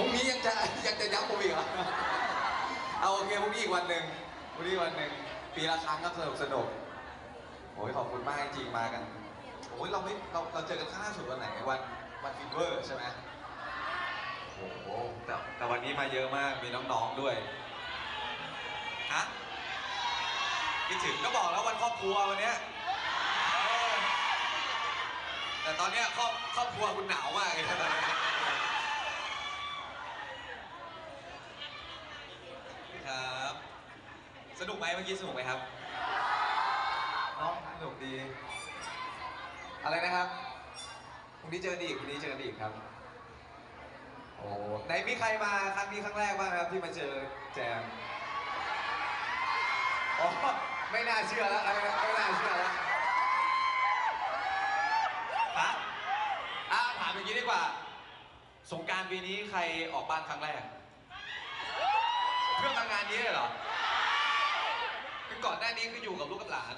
พรุ่งนี้ยังจะยังจะย้ำผมอีกเหรอเอาโอเคพรุ่งนี้อีกวันหนึ่งพรุ่งนี้วันหนึ่งปีละครั้งก็สนุกสนุกโอ้ยขอบคุณมากจริงมากันโอ้ยเราไม่เราเราเจอกันครั้งล่าสุดวันไหนวันวันฟินเวอร์ใช่ไหมโอ้โหแต่แต่วันนี้มาเยอะมากมีน้องๆด้วยฮะคิดถึงก็บอกแล้ววันครอบครัววันเนี้ยแต่ตอนเนี้ยครอบครอบครัวคุณหนาวมากเลยนะตอนนี้ ครับ สนุกไหมเมื่อกี้สนุกไหมครับน้องสนุกดี อะไรนะครับพรุ่งนี้เจอกันอีพรุ่งนี้เจอกันอีครับ โอ้ไหนมีใครมาครั้งนี้ครั้งแรกบ้างครับที่มาเจอแจมอ๋อไม่น่าเชื่อแล้วไม่น่าไม่น่าเชื่อแล้วฮะอะถามอย่างนี้ดีกว่า สงการปีนี้ใครออกบ้านครั้งแรก เพื่อมางานนี้เลยเหรอ อนหน้านี้คืออยู่กับลูกกับหลาน